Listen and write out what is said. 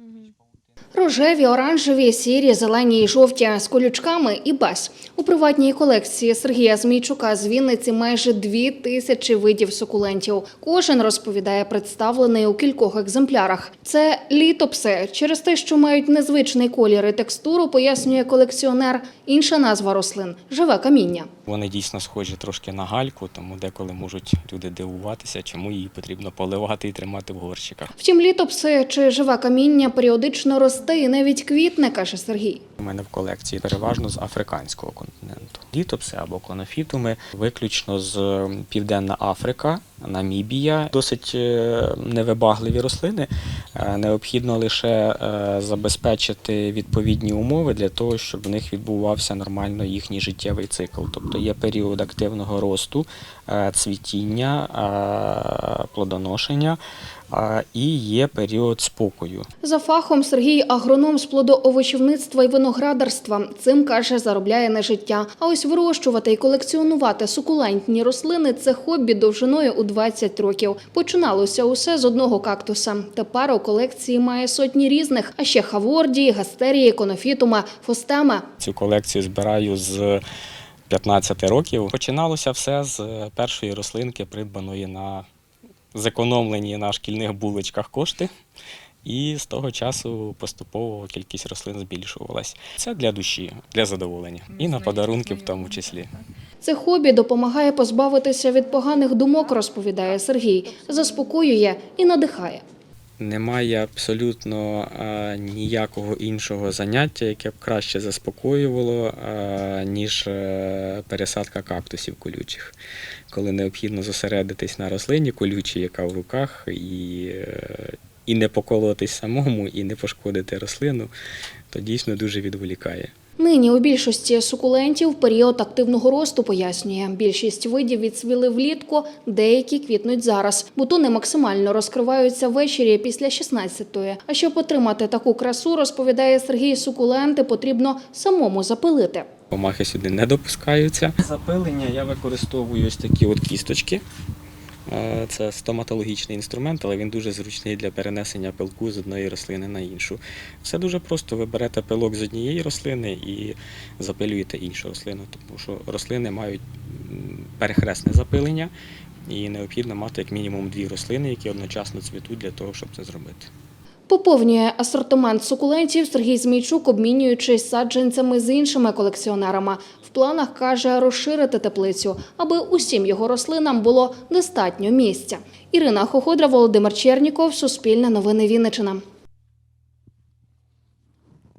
mm-hmm. Рожеві, оранжеві, сірі, зелені і жовті з колючками і без. У приватній колекції Сергія Змійчука з Вінниці майже дві тисячі видів сукулентів. Кожен розповідає представлений у кількох екземплярах. Це літопси. Через те, що мають незвичний колір і текстуру, пояснює колекціонер. Інша назва рослин живе каміння. Вони дійсно схожі трошки на гальку, тому деколи можуть люди дивуватися, чому її потрібно поливати і тримати в горщиках. Втім, літопси чи живе каміння періодично росте і навіть квітне, каже Сергій. У мене в колекції переважно з африканського континенту. Літопси або клонофітуми виключно з Південна Африка, Намібія. Досить е, невибагливі рослини. Е, Необхідно лише е, забезпечити відповідні умови для того, щоб в них відбувався нормально їхній життєвий цикл. Тобто є період активного росту, цвітіння, плодоношення і є період спокою. За фахом Сергій агроном з плодоовочівництва і виноградарства. Цим каже, заробляє на життя. А ось вирощувати і колекціонувати сукулентні рослини це хобі довжиною у 20 років. Починалося усе з одного кактуса. Тепер у колекції має сотні різних, а ще хавордії, гастерії, конофітума, фостема. Цю колекцію збираю з 15 років. Починалося все з першої рослинки, придбаної на зекономлені на шкільних булочках кошти. І з того часу поступово кількість рослин збільшувалась. Це для душі, для задоволення і на подарунки в тому числі. Це хобі допомагає позбавитися від поганих думок, розповідає Сергій. Заспокоює і надихає. Немає абсолютно е, ніякого іншого заняття, яке б краще заспокоювало, е, ніж е, пересадка кактусів колючих. Коли необхідно зосередитись на рослині колючій, яка в руках, і, е, і не поколотись самому, і не пошкодити рослину, то дійсно дуже відволікає. Нині у більшості сукулентів період активного росту пояснює. Більшість видів відсвіли влітку, деякі квітнуть зараз. Бутони максимально розкриваються ввечері після 16-ї. А щоб отримати таку красу, розповідає Сергій, сукуленти потрібно самому запилити. Комахи сюди не допускаються. Запилення я використовую ось такі от кісточки. Е, Це стоматологічний інструмент, але він дуже зручний для перенесення пилку з одної рослини на іншу. Все дуже просто. Ви берете пилок з однієї рослини і запилюєте іншу рослину, тому що рослини мають перехресне запилення, і необхідно мати як мінімум дві рослини, які одночасно цвітуть для того, щоб це зробити. Поповнює асортимент сукулентів Сергій Змійчук, обмінюючись саджанцями з іншими колекціонерами. В планах каже розширити теплицю, аби усім його рослинам було достатньо місця. Ірина Хоходра, Володимир Черніков, Суспільне новини Вінниччина.